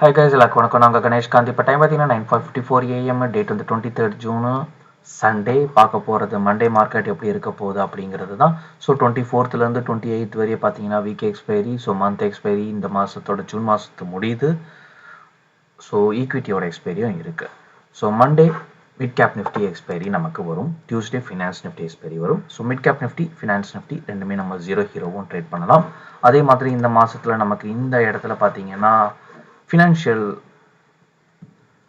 Hi guys எல்லாருக்கும் வணக்கம். நாங்கள் கணேஷ்காந்த் இப்போ டைம் பார்த்தீங்கன்னா nine fifty four AM date வந்து டுவெண்ட்டி தேர்ட் ஜூனு சண்டே பார்க்க போகிறது மண்டே மார்க்கெட் எப்படி இருக்க போகுது அப்படிங்கிறது தான். ஸோ டுவெண்ட்டி ஃபோர்த்துலேருந்து டுவெண்ட்டி எயித் வரையும் பார்த்தீங்கன்னா week expiry so month expiry இந்த மாதத்தோட ஜூன் மாதத்து முடியுது. ஸோ ஈக்விட்டியோட எக்ஸ்பைரியும் இருக்குது so Monday mid cap Nifty expiry நமக்கு வரும். டியூஸ்டே ஃபினான்ஸ் நிஃப்டி எக்ஸ்பைரி வரும். So mid cap Nifty finance Nifty ரெண்டுமே நம்ம ஜீரோ ஹீரோவும் ட்ரேட் பண்ணலாம். அதே மாதிரி இந்த மாதத்தில் நமக்கு இந்த இடத்துல பார்த்தீங்கன்னா ஃபினான்ஷியல்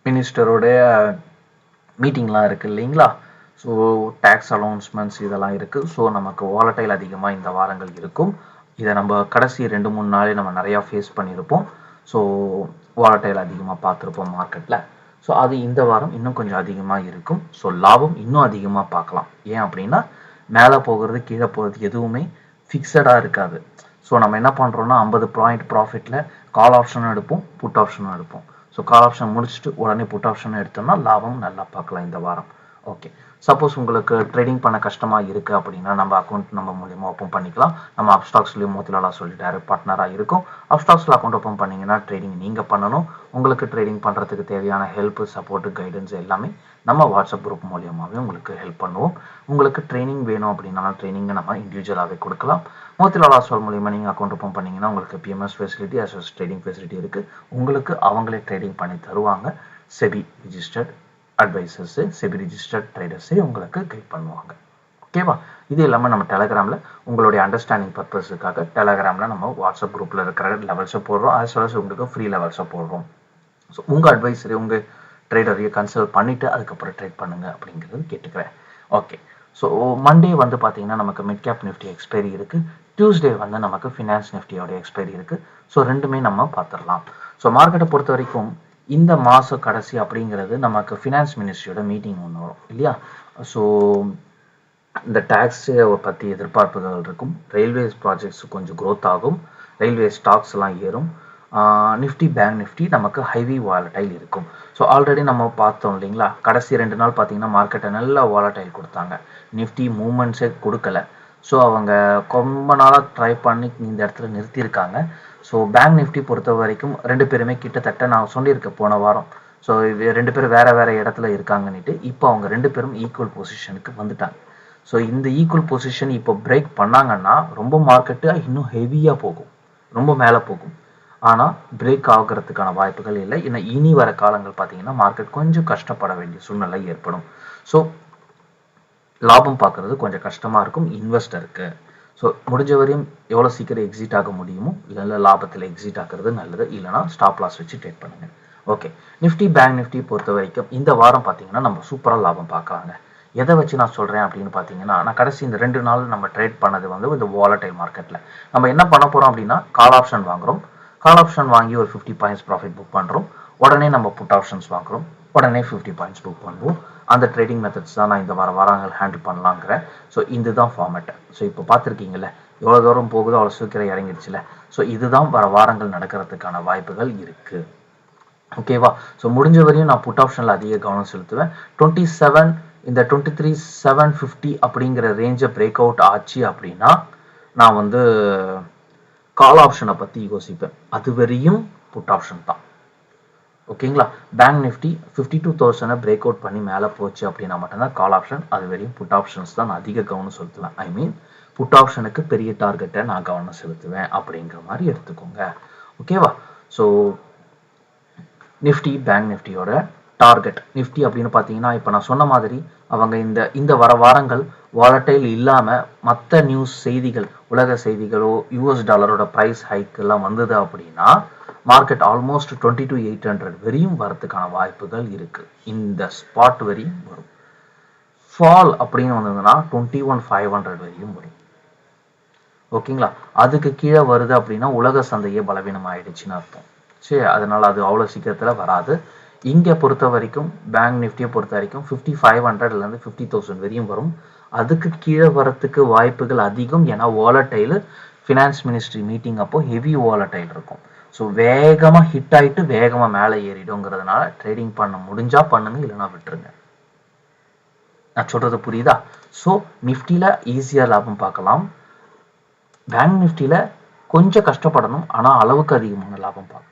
மினிஸ்டரோடைய மீட்டிங்லாம் இருக்குது இல்லைங்களா? ஸோ டேக்ஸ் அலௌன்ஸ்மெண்ட்ஸ் இதெல்லாம் இருக்குது ஸோ நமக்கு வாலட்டைல் அதிகமாக இந்த வாரங்கள் இருக்கும். இதை நம்ம கடைசி ரெண்டு மூணு நாளே நம்ம நிறையா ஃபேஸ் பண்ணியிருப்போம். ஸோ வாலட்டைல் அதிகமாக பார்த்துருப்போம் மார்க்கெட்டில் ஸோ அது இந்த வாரம் இன்னும் கொஞ்சம் அதிகமாக இருக்கும். ஸோ லாபம் இன்னும் அதிகமாக பார்க்கலாம். ஏன் அப்படின்னா மேலே போகிறது கீழே போகிறது எதுவுமே ஃபிக்ஸடாக இருக்காது. ஸோ நம்ம என்ன பண்ணுறோன்னா ஐம்பது பாயிண்ட் ப்ராஃபிட்டில் கால் ஆப்ஷனும் எடுப்போம் புட் ஆப்ஷனும் எடுப்போம். ஸோ கால் ஆப்ஷன் முடிச்சுட்டு உடனே புட் ஆப்ஷன் எடுத்தோம்னா லாபம் நல்லா பார்க்கலாம் இந்த வாரம். ஓகே சப்போஸ் உங்களுக்கு ட்ரேடிங் பண்ண கஷ்டமாக இருக்குது அப்படின்னா நம்ம அக்கௌண்ட் நம்ம மூலியமாக ஓப்பன் பண்ணிக்கலாம். நம்ம அப்ஸ்டாக்ஸ்லேயும் மோத்திலாலா சொல்லி டைரக்ட் பார்ட்னராக இருக்கும். அப்ஸ்டாக்ஸில் அக்கௌண்ட் ஓப்பன் பண்ணிங்கன்னா ட்ரேடிங் நீங்கள் பண்ணணும். உங்களுக்கு ட்ரேடிங் பண்ணுறதுக்கு தேவையான ஹெல்ப் சப்போர்ட்டு கைடன்ஸ் எல்லாமே நம்ம வாட்ஸ்அப் குரூப் மூலியமாகவே உங்களுக்கு ஹெல்ப் பண்ணுவோம். உங்களுக்கு ட்ரைனிங் வேணும் அப்படின்னாலும் ட்ரைனிங்கை நம்ம இண்டிவிஜுவலாகவே கொடுக்கலாம். மோத்திலாலா சொல் மூலியமாக நீங்கள் அக்கௌண்ட் ஓப்பன் பண்ணிங்கன்னா உங்களுக்கு PMS facility as trading facility இருக்குது உங்களுக்கு அவங்களே ட்ரேடிங் பண்ணி தருவாங்க. SEBI registered advisors SEBI registered ட்ரேடர்ஸே உங்களுக்கு கைட் பண்ணுவாங்க. ஓகேவா இது இல்லாமல் நம்ம டெலகிராமில் உங்களுடைய அண்டர்ஸ்டாண்டிங் பர்பஸுக்காக டெலகிராமில் நம்ம வாட்ஸ்அப் குரூப்பில் இருக்கிற லெவல்ஸை போடுறோம். அஸ் வெல் உங்களுக்கு ஃப்ரீ லெவல்ஸை போடுறோம். ஸோ உங்கள் அட்வைஸரி உங்கள் ட்ரேடரையை கன்சல்ட் பண்ணிவிட்டு அதுக்கப்புறம் ட்ரேட் பண்ணுங்க அப்படிங்கிறது கேட்டுக்கிறேன். ஓகே ஸோ மண்டே வந்து பார்த்தீங்கன்னா நமக்கு மிட் கேப் நிஃப்டி எக்ஸ்பைரி இருக்குது டியூஸ்டே வந்து நமக்கு ஃபினான்ஸ் நிஃப்டியோட எக்ஸ்பைரி இருக்குது ஸோ ரெண்டுமே நம்ம பார்த்துடலாம் ஸோ மார்க்கெட்டை பொறுத்த வரைக்கும் இந்த மாத கடைசி அப்படிங்கிறது நமக்கு ஃபினான்ஸ் மினிஸ்ட்ரியோட மீட்டிங் ஒன்று வரும் இல்லையா? ஸோ இந்த டேக்ஸை பற்றி எதிர்பார்ப்புகள் இருக்கும். ரயில்வேஸ் ப்ராஜெக்ட்ஸ் கொஞ்சம் க்ரோத் ஆகும். ரயில்வே ஸ்டாக்ஸ் எல்லாம் ஏறும். நிஃப்டி பேங்க் நிஃப்டி நமக்கு ஹைவி வாலடைல் இருக்கும். ஸோ ஆல்ரெடி நம்ம பார்த்தோம் இல்லைங்களா? கடைசி ரெண்டு நாள் பார்த்தீங்கன்னா மார்க்கெட்டை நல்லா வாலடைல் கொடுத்தாங்க. நிஃப்டி மூமெண்ட்ஸே கொடுக்கல. ஸோ அவங்க ரொம்ப நாளாக ட்ரை பண்ணி இந்த இடத்துல நிறுத்தியிருக்காங்க. ஸோ பேங்க் நிஃப்டி பொறுத்த வரைக்கும் ரெண்டு பேருமே கிட்டத்தட்ட நான் சொல்லியிருக்க போன வாரம். ஸோ ரெண்டு பேரும் வேற வேற இடத்துல இருக்காங்கன்னுட்டு இப்போ அவங்க ரெண்டு பேரும் ஈக்குவல் பொசிஷனுக்கு வந்துட்டாங்க. ஸோ இந்த ஈக்குவல் பொசிஷன் இப்போ பிரேக் பண்ணாங்கன்னா ரொம்ப மார்க்கெட்டு இன்னும் ஹெவியாக போகும். ரொம்ப மேலே போகும். ஆனால் பிரேக் ஆகிறதுக்கான வாய்ப்புகள் இல்லை. இன்னும் இனி வர காலங்கள் பார்த்தீங்கன்னா மார்க்கெட் கொஞ்சம் கஷ்டப்பட வேண்டிய சூழ்நிலை ஏற்படும். ஸோ லாபம் பார்க்குறது கொஞ்சம் கஷ்டமாக இருக்கும். இன்வெஸ்டருக்கு ஸோ முடிஞ்ச வரையும் எவ்வளோ சீக்கிரம் எக்ஸிட் ஆக முடியுமோ இல்லை லாபத்தில் எக்ஸிட் ஆகிறது நல்லது. இல்லைனா ஸ்டாப் லாஸ் வச்சு ட்ரேட் பண்ணுங்க. ஓகே நிஃப்டி பேங்க் நிஃப்டி பொறுத்த வரைக்கும் இந்த வாரம் பார்த்தீங்கன்னா நம்ம சூப்பராக லாபம் பார்க்கலாங்க எதை வச்சு நான் சொல்கிறேன் அப்படின்னு பார்த்தீங்கன்னா நான் கடைசி இந்த ரெண்டு நாள் நம்ம ட்ரேட் பண்ணது வந்து இந்த வாலடைல் மார்க்கெட்டில் நம்ம என்ன பண்ண போகிறோம் அப்படின்னா கால் ஆப்ஷன் வாங்குறோம். கால் ஆப்ஷன் வாங்கி ஒரு ஃபிஃப்டி பாயிண்ட்ஸ் ப்ராஃபிட் புக் பண்ணுறோம் உடனே நம்ம புட் ஆப்ஷன்ஸ் வாங்குறோம். உடனே ஃபிஃப்டி பாயிண்ட்ஸ் புக் பண்ணுவோம். அந்த ட்ரேடிங் மெத்தட்ஸ் தான் நான் இந்த வார வாரங்கள் ஹேண்டில் பண்ணலாங்கிறேன் ஸோ இதுதான் ஃபார்மேட் ஸோ இப்போ பார்த்துருக்கீங்கல்ல எவ்வளோ தூரம் போகுதோ அவ்வளோ சீக்கிரம் இறங்கிடுச்சுல. ஸோ இதுதான் வர வாரங்கள் நடக்கிறதுக்கான வாய்ப்புகள் இருக்குது ஓகேவா ஸோ முடிஞ்ச வரையும் நான் புட் ஆப்ஷனில் அதிக கவனம் செலுத்துவேன். டுவெண்ட்டி செவன் இந்த டுவெண்ட்டி த்ரீ செவன் ஃபிஃப்டி அப்படிங்கிற ரேஞ்சை பிரேக் அவுட் ஆச்சு அப்படின்னா நான் வந்து கால் ஆப்ஷனை பற்றி யோசிப்பேன். அது வரையும் புட் ஆப்ஷன் தான். ஓகேங்களா? பேங்க் நிஃப்டி ஃபிஃப்டி டூ தௌசண்டை பிரேக் அவுட் பண்ணி மேலே போச்சு அப்படின்னா மட்டும்தான் கால் ஆப்ஷன் அது வரையும் புட் ஆப்ஷன்ஸ் தான் நான் அதிக கவனம் செலுத்துவேன். ஐ மீன் புட் ஆப்ஷனுக்கு பெரிய டார்கெட்டை நான் கவனம் செலுத்துவேன் அப்படிங்கிற மாதிரி எடுத்துக்கோங்க. ஓகேவா? ஸோ நிஃப்டி பேங்க் நிஃப்டியோட டார்கெட் நிஃப்டி அப்படின்னு பார்த்தீங்கன்னா இப்போ நான் சொன்ன மாதிரி அவங்க இந்த இந்த வர வாரங்கள் வாலட்டைல் இல்லாமல் மற்ற நியூஸ் செய்திகள் உலக செய்திகளோ யூஎஸ் டாலரோட ப்ரைஸ் ஹைக் எல்லாம் வந்தது அப்படின்னா market almost twenty two eight hundred வரையும் வரதுக்கான வாய்ப்புகள் இருக்கு. இந்த ஸ்பாட் வரையும் வரும். ஃபால் அப்படின்னு வந்ததுன்னா டுவெண்ட்டி ஒன் ஃபைவ் ஹண்ட்ரட் வரையும் வரும். ஓகேங்களா? அதுக்கு கீழே வருது அப்படின்னா உலக சந்தையே பலவீனம் ஆயிடுச்சுன்னு அர்த்தம். சரி அதனால அது அவ்வளோ சீக்கிரத்தில் வராது. இங்கே பொறுத்த வரைக்கும் பேங்க் நிஃப்டியை பொறுத்த வரைக்கும் ஃபிஃப்டி ஃபைவ் ஹண்ட்ரட்லேருந்து ஃபிஃப்டி தௌசண்ட் வரையும் வரும். அதுக்கு கீழே வரத்துக்கு வாய்ப்புகள் அதிகம். ஏன்னா வாலட்டைல் ஃபினான்ஸ் மினிஸ்ட்ரி மீட்டிங் அப்போ ஹெவி வாலட்டைல் இருக்கும். ஸோ வேகமாக ஹிட் ஆகிட்டு வேகமாக மேலே ஏறிடுங்கிறதுனால ட்ரேடிங் பண்ண முடிஞ்சா பண்ணுங்க இல்லைனா விட்டுருங்க. நான் சொல்றது புரியுதா? ஸோ நிஃப்டியில் ஈஸியாக லாபம் பார்க்கலாம். பேங்க் நிஃப்டியில் கொஞ்சம் கஷ்டப்படணும் ஆனால் அளவுக்கு அதிகமான லாபம் பார்க்கலாம்.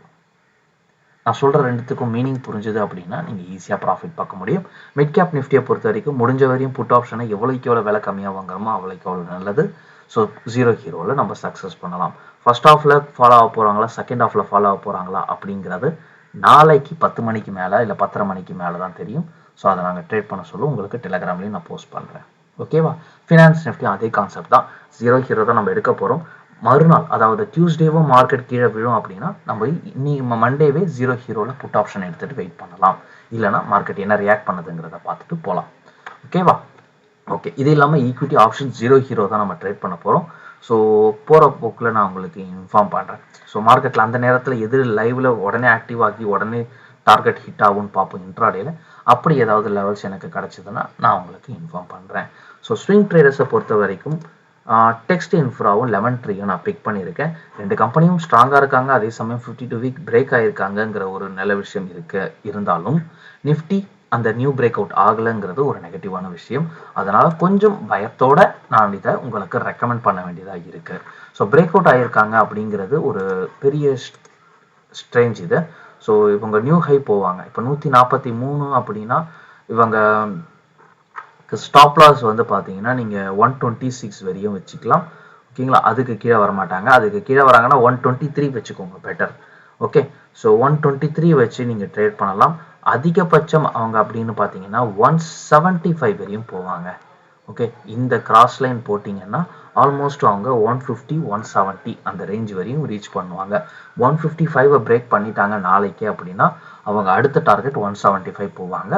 நான் சொல்கிற ரெண்டுத்துக்கும் மீனிங் புரிஞ்சுது அப்படின்னா நீங்கள் ஈஸியாக ப்ராஃபிட் பார்க்க முடியும். மிட் கேப் நிஃப்டியை பொறுத்த வரைக்கும் முடிஞ்ச வரையும் புட் ஆப்ஷனை எவ்வளோக்கு எவ்வளோ விலை கம்மியாக வாங்குறோமோ அவ்வளோக்கு எவ்வளோ நல்லது. ஸோ ஜீரோ ஹீரோவில் நம்ம சக்ஸஸ் பண்ணலாம். ஃபர்ஸ்ட் ஹாஃபில் ஃபாலோ ஆக போகிறாங்களா செகண்ட் ஹாஃபில் ஃபாலோ ஆக போகிறாங்களா அப்படிங்கிறது நாளைக்கு பத்து மணிக்கு மேலே இல்லை பத்தரை மணிக்கு மேலே தான் தெரியும். ஸோ அதை நாங்கள் ட்ரேட் பண்ண சொல்ல. உங்களுக்கு டெலகிராம்லேயும் நான் போஸ்ட் பண்ணுறேன் ஓகேவா ஃபினான்ஸ் நிஃப்டி அதே கான்செப்ட் தான். ஜீரோ ஹீரோ தான் நம்ம எடுக்க போகிறோம் மறுநாள் அதாவது டியூஸ்டேவும் மார்க்கெட் கீழே விழும் அப்படின்னா நம்ம இன்னி மண்டேவே ஜீரோ ஹீரோவில் புட் ஆப்ஷன் எடுத்துகிட்டு வெயிட் பண்ணலாம். இல்லைனா மார்க்கெட் என்ன ரியாக்ட் பண்ணுதுங்கிறத பார்த்துட்டு போகலாம் ஓகேவா ஓகே இது இல்லாமல் ஈக்விட்டி ஆப்ஷன் ஜீரோ ஹீரோ தான் நம்ம ட்ரேட் பண்ண போகிறோம் ஸோ போகிற போக்கில் நான் உங்களுக்கு இன்ஃபார்ம் பண்ணுறேன் ஸோ மார்க்கெட்டில் அந்த நேரத்தில் எது லைவில் உடனே ஆக்டிவ் ஆகி உடனே டார்கெட் ஹிட் ஆகும்னு பார்ப்போம் இன்ட்ராடேல அப்படி ஏதாவது லெவல்ஸ் எனக்கு கிடச்சிதுன்னா நான் உங்களுக்கு இன்ஃபார்ம் பண்ணுறேன் ஸோ ஸ்விங் ட்ரேடர்ஸை பொறுத்த வரைக்கும் டெக்ஸ்ட் இன்ஃப்ராவும் லெமன் ட்ரீயும் நான் பிக் பண்ணியிருக்கேன். ரெண்டு கம்பெனியும் ஸ்ட்ராங்காக இருக்காங்க. அதே சமயம் ஃபிஃப்டி டூ வீக் பிரேக் ஆகிருக்காங்கங்கிற ஒரு நல்ல விஷயம் இருக்க. இருந்தாலும் நிஃப்டி அந்த நியூ பிரேக் அவுட் ஆகலைங்கிறது ஒரு நெகட்டிவான விஷயம். அதனால் கொஞ்சம் பயத்தோட நான் இதை உங்களுக்கு ரெக்கமெண்ட் பண்ண வேண்டியதாக இருக்குது ஸோ பிரேக் அவுட் ஆகியிருக்காங்க அப்படிங்கிறது ஒரு பெரிய ஸ்ட்ரேஞ்ச் இது. ஸோ இவங்க நியூ ஹை போவாங்க. இப்போ நூற்றி நாற்பத்தி மூணு அப்படின்னா இவங்க ஸ்டாப் லாஸ் வந்து பார்த்தீங்கன்னா நீங்கள் ஒன் டுவெண்ட்டி சிக்ஸ் வரையும் வச்சுக்கலாம். ஓகேங்களா அதுக்கு கீழே வர மாட்டாங்க. அதுக்கு கீழே வராங்கன்னா ஒன் டுவெண்ட்டி த்ரீ வச்சுக்கோங்க better okay so one twenty three வச்சு நீங்கள் ட்ரேட் பண்ணலாம். அதிகபட்சம் அவங்க அப்படின்னு பார்த்தீங்கன்னா ஒன் செவன்ட்டி ஃபைவ் வரையும் போவாங்க. ஓகே இந்த கிராஸ் லைன் போட்டிங்கன்னா ஆல்மோஸ்ட் அவங்க ஒன் ஃபிஃப்டி ஒன் செவன்ட்டி அந்த ரேஞ்ச் வரையும் ரீச் பண்ணுவாங்க. ஒன் ஃபிஃப்டி ஃபைவை பிரேக் பண்ணிட்டாங்க நாளைக்கு அப்படின்னா அவங்க அடுத்த டார்கெட் ஒன் செவன்ட்டி ஃபைவ் போவாங்க.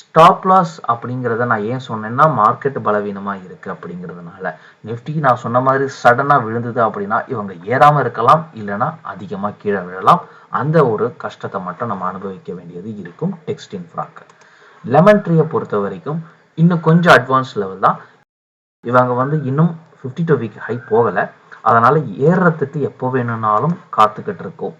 ஸ்டாப் லாஸ் அப்படிங்கிறத நான் ஏன் சொன்னேன்னா மார்க்கெட் பலவீனமாக இருக்குது அப்படிங்கிறதுனால. நிஃப்டி நான் சொன்ன மாதிரி சடனாக விழுந்தது அப்படின்னா இவங்க ஏறாமல் இருக்கலாம் இல்லைன்னா அதிகமாக கீழே விழலாம். அந்த ஒரு கஷ்டத்தை மட்டும் நம்ம அனுபவிக்க வேண்டியது இருக்கும் டெக்ஸ்ட் ஃப்ராக் லெமன் ட்ரீயை பொறுத்த வரைக்கும் இன்னும் கொஞ்சம் அட்வான்ஸ் லெவல் தான். இவங்க வந்து இன்னும் ஃபிஃப்டி டூ வீக் ஹை போகலை. அதனால் ஏறுறதுக்கு எப்போ வேணும்னாலும் காத்துக்கிட்டு இருக்கோம்.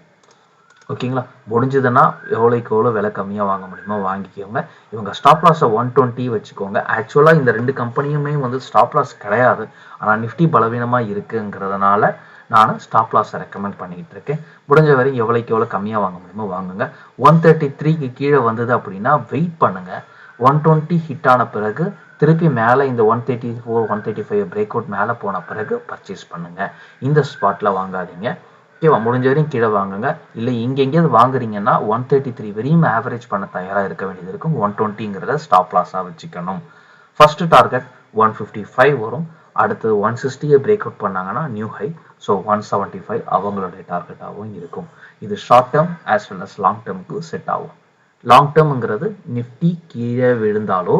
ஓகேங்களா முடிஞ்சதுன்னா எவ்வளோக்கு எவ்வளோ விலை கம்மியாக வாங்க முடியுமோ வாங்கிக்கோங்க. இவங்க ஸ்டாப் லாஸை ஒன் டுவெண்ட்டி வச்சுக்கோங்க. ஆக்சுவலாக இந்த ரெண்டு கம்பெனியுமே வந்து ஸ்டாப் லாஸ் கிடையாது. ஆனால் நிஃப்டி பலவீனமாக இருக்குங்கிறதுனால நான் ஸ்டாப் லாஸை ரெக்கமெண்ட் பண்ணிக்கிட்டு இருக்கேன். முடிஞ்ச வரையும் எவ்வளோக்கு எவ்வளோ கம்மியாக வாங்க முடியுமோ வாங்குங்க. ஒன் தேர்ட்டி த்ரீக்கு கீழே வந்தது அப்படின்னா வெயிட் பண்ணுங்கள் ஒன் டுவெண்ட்டி ஹிட் ஆன பிறகு திருப்பி மேலே இந்த one thirty four one thirty five break out மேலே போன பிறகு பர்ச்சேஸ் பண்ணுங்கள் இந்த ஸ்பாட்டில் வாங்காதீங்க. ஓகேவா முடிஞ்ச வரையும் கீழே வாங்குங்க. இல்லை இங்கெங்கேயாவது வாங்குறீங்கன்னா ஒன் தேர்ட்டி த்ரீ வரையும் ஆவரேஜ் பண்ண தயாராக இருக்க வேண்டியது இருக்கும். ஒன் டுவெண்ட்டிங்கிறத ஸ்டாப் லாஸாக வச்சுக்கணும். First target one fifty five வரும். அடுத்து ஒன் சிக்ஸ்டியை பிரேக் அவுட் பண்ணாங்கன்னா new high so one seventy five அவங்களுடைய டார்கெட்டாகவும் இருக்கும். இது short term as well as long டேர்முக்கு set ஆகும். லாங் டேர்ம்ங்கிறது நிஃப்டி கீழே விழுந்தாலோ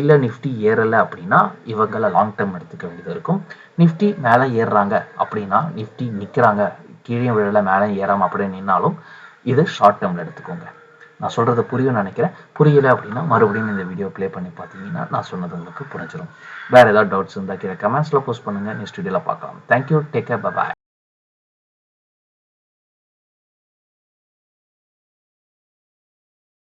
இல்லை நிஃப்டி ஏறலை அப்படின்னா இவங்களை லாங் டேர்ம் எடுத்துக்க வேண்டியது இருக்கும். நிஃப்டி மேலே ஏறுறாங்க அப்படின்னா நிஃப்டி நிற்கிறாங்க கீழே விழல மேலே ஏறாம அப்படியே நின்னாலும் இது ஷார்ட் டேர்மில் எடுத்துக்கோங்க. நான் சொல்கிறது புரியும் நினைக்கிறேன். புரியலை அப்படின்னா மறுபடியும் இந்த வீடியோ ப்ளே பண்ணி பார்த்தீங்கன்னா நான் சொன்னது உங்களுக்கு புரிஞ்சிடும் வேறு ஏதாவது டவுட்ஸ் இருந்தால் கீழே கமெண்ட்ஸில் போஸ்ட் பண்ணுங்கள் நெக்ஸ்ட் வீடியோவில் பார்க்கலாம். Thank you take care bye